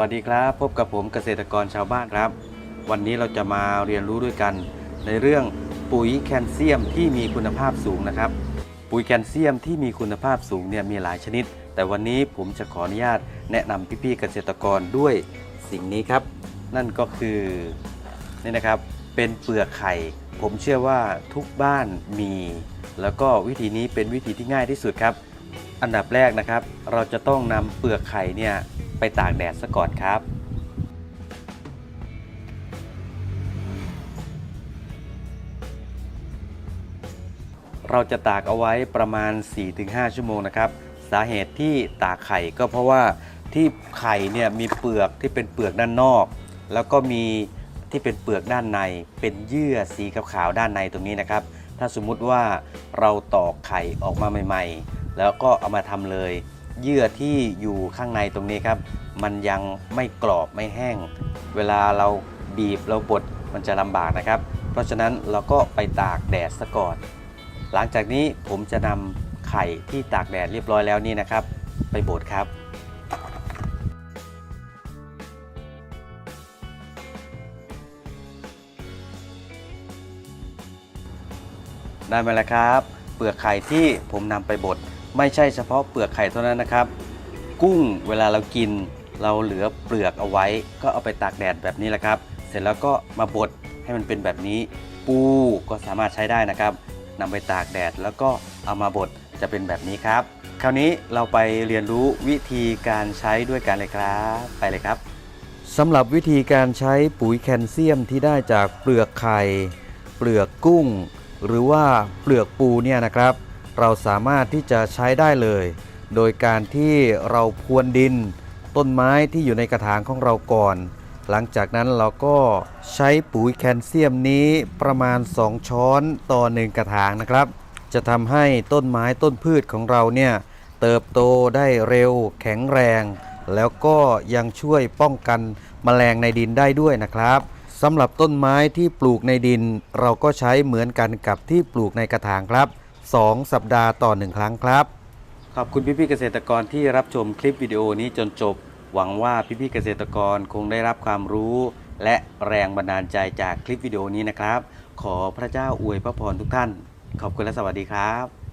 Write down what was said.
วัสดีครับ พบกับผมเกษตรกรชาวบ้านครับ วันนี้เราจะมาเรียนรู้ด้วยกัน ในเรื่องปุ๋ยแคลเซียมที่มีคุณภาพสูงนะครับ ปุ๋ยแคลเซียมที่มีคุณภาพสูงเนี่ยมีหลายชนิด แต่วันนี้ผมจะขออนุญาตแนะนำพี่ๆเกษตรกรด้วยสิ่งนี้ครับ นั่นก็คือนี่นะครับเป็นเปลือกไข่ ผมเชื่อว่าทุกบ้านมี แล้วก็วิธีนี้เป็นวิธีที่ง่ายที่สุดครับ อันดับแรกนะครับ เราจะต้องนำเปลือกไข่เนี่ย ไปตากแดดซะก่อนครับเราจะตากเอาไว้ประมาณ 4-5 ชั่วโมงนะครับ สาเหตุที่ตากไข่ก็เพราะว่าที่ไข่เนี่ยมีเปลือกที่เป็นเปลือกด้านนอก แล้วก็มีที่เป็นเปลือกด้านใน เป็นเยื่อสีขาวๆด้านในตรงนี้นะครับ ถ้าสมมุติว่าเราตอกไข่ออกมาใหม่ ๆ แล้วก็เอามาทำเลย เยื่อที่อยู่ข้างในตรงนี้ครับ มันยังไม่กรอบไม่แห้ง เวลาเราบีบเราบดมันจะลำบากนะครับ เพราะฉะนั้นเราก็ไปตากแดดซะก่อน หลังจากนี้ผมจะนำไข่ที่ตากแดดเรียบร้อยแล้วนี่นะครับ ไปบดครับได้มาแล้วครับ เปลือกไข่ที่ผมนำไปบด ไม่ใช่เฉพาะเปลือกไข่เท่านั้นนะครับ กุ้งเวลาเรากิน เราเหลือเปลือกเอาไว้ ก็เอาไปตากแดดแบบนี้แหละครับ เสร็จแล้วก็มาบดให้มันเป็นแบบนี้ ปูก็สามารถใช้ได้นะครับนำไปตากแดดแล้วก็เอามาบดจะเป็นแบบนี้ครับ คราวนี้เราไปเรียนรู้วิธีการใช้ด้วยกันเลยครับ ไปเลยครับสำหรับวิธีการใช้ปุ๋ยแคลเซียมที่ได้จากเปลือกไข่ เปลือกกุ้ง หรือว่าเปลือกปูเนี่ยนะครับ เราสามารถที่จะใช้ได้เลย โดยการที่เราพรวนดิน ต้นไม้ที่อยู่ในกระถางของเราก่อน หลังจากนั้นเราก็ใช้ปุ๋ยแคลเซียมนี้ประมาณ 2 ช้อนต่อหนึ่งกระถางนะครับ จะทำให้ต้นไม้ต้นพืชของเราเนี่ยเติบโตได้เร็วแข็งแรง แล้วก็ยังช่วยป้องกันแมลงในดินได้ด้วยนะครับสำหรับต้นไม้ที่ปลูกในดิน เราก็ใช้เหมือนกันกับที่ปลูกในกระถางครับ 2 สัปดาห์ต่อ 1 ครั้งครับ ขอบคุณพี่ๆเกษตรกรที่รับชมคลิปวิดีโอนี้จนจบ หวังว่าพี่ๆเกษตรกรคงได้รับความรู้ และแรงบันดาลใจจากคลิปวิดีโอนี้นะครับ ขอพระเจ้าอวยพระพรทุกท่าน ขอบคุณและสวัสดีครับ